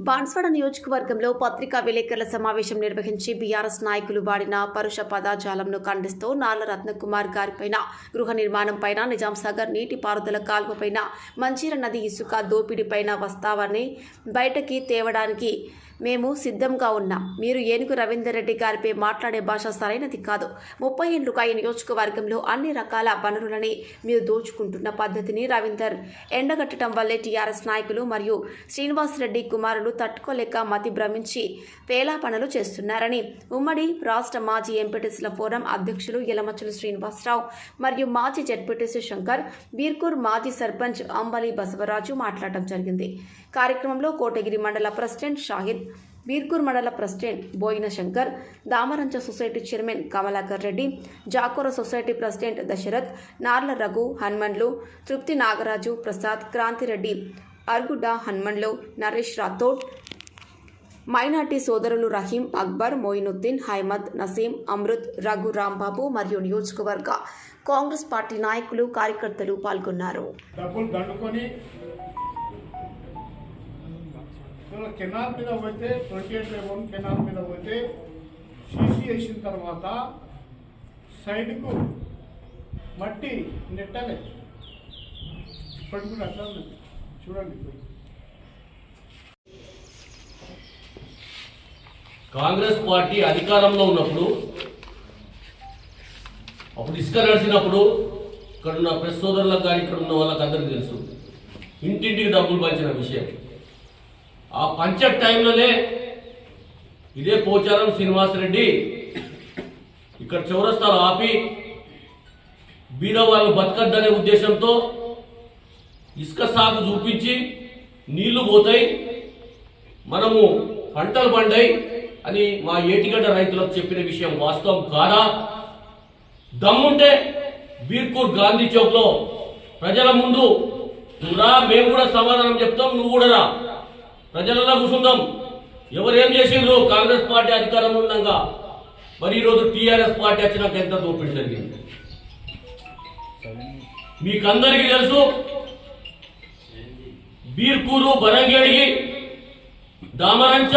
బాన్స్వాడ నియోజకవర్గంలో పత్రికా విలేకరుల సమావేశం నిర్వహించి బీఆర్ఎస్ నాయకులు వాడిన పరుష పదాజాలంను ఖండిస్తూ నాల రత్నకుమార్ గారిపైన గృహ నిర్మాణం పైన నీటిపారుదల కాల్వపైన మంజీర నది ఇసుక దోపిడీపైన వస్తావని బయటకి తేవడానికి మేము సిద్ధంగా ఉన్నాం. మీరు ఏనుగు రవీందర్ రెడ్డి గారిపై మాట్లాడే భాష సరైనది కాదు. ముప్పై ఏళ్ళుగా ఈ నియోజకవర్గంలో అన్ని రకాల వనరులని మీరు దోచుకుంటున్న పద్ధతిని రవీందర్ ఎండగట్టడం వల్లే టీఆర్ఎస్ నాయకులు మరియు శ్రీనివాస్ రెడ్డి కుమారులు తట్టుకోలేక మతి భ్రమించి పేలాపనలు చేస్తున్నారని ఉమ్మడి రాష్ట్ర మాజీ ఎంపీటీసీల ఫోరం అధ్యక్షులు యలమచ్చలు శ్రీనివాసరావు మరియు మాజీ జడ్పీటీసీ శంకర్ బీర్కూర్ మాజీ సర్పంచ్ అంబలి బసవరాజు మాట్లాడటం జరిగింది. కార్యక్రమంలో కోటగిరి మండల president Shahid Birkur mandal president Boina Shankar Damarancha society chairman Kamalakar Reddy Jakora society president Dasharath Narla Raghu Hanmandlu Trupti Nagaraju Prasad Kranti Reddy Argudda Hanmandlu Naresh Rathod minority సోదరులు రహీం అక్బర్ మొయినుద్దీన్ హైమద్ నసీం అమృత్ రఘు రాంబాబు మరియు నియోజకవర్గ కాంగ్రెస్ పార్టీ నాయకులు కార్యకర్తలు పాల్గొన్నారు. కెనాల్ మీద పోతే twenty eight eleven canal మీద పోతే సీసీ వేసిన తర్వాత సైడ్కు మట్టి నెట్టాలి. ఇప్పటికి కూడా అట్లా ఉంది. చూడండి కాంగ్రెస్ పార్టీ అధికారంలో ఉన్నప్పుడు అప్పుడు ఇసుక నడిచినప్పుడు ఇక్కడ ఉన్న ప్రెస్ సోదరులకు కానీ ఇక్కడ ఉన్న వాళ్ళకి అందరికీ తెలుసు. ఇంటింటికి డబ్బులు పంచిన విషయం. ఆ పంచ టైంలోనే ఇదే పోచారం శ్రీనివాసరెడ్డి ఇక్కడ చౌరస్తాలు ఆపి బీద వాళ్ళు బతకద్దనే ఉద్దేశంతో ఇసుక సాగు చూపించి నీళ్ళు పోతాయి మనము పంటలు పండాయి అని మా ఏటిగడ్డ రైతులకు చెప్పిన విషయం వాస్తవం కాదా? దమ్ముంటే బీర్పూర్ గాంధీ చౌక్లో ప్రజల ముందు నువ్వు రా మేము కూడా సమాధానం చెప్తాం నువ్వు కూడా రా. ప్రజలలో కూర్చుందాం ఎవరేం చేసిండ్రు కాంగ్రెస్ పార్టీ అధికారం ఉండగా. మరి ఈరోజు టీఆర్ఎస్ పార్టీ వచ్చినాక ఎంత దోపిడి జరిగింది? మీకందరికీ తెలుసు బీర్పూరు బరంగేడికి దామరంచ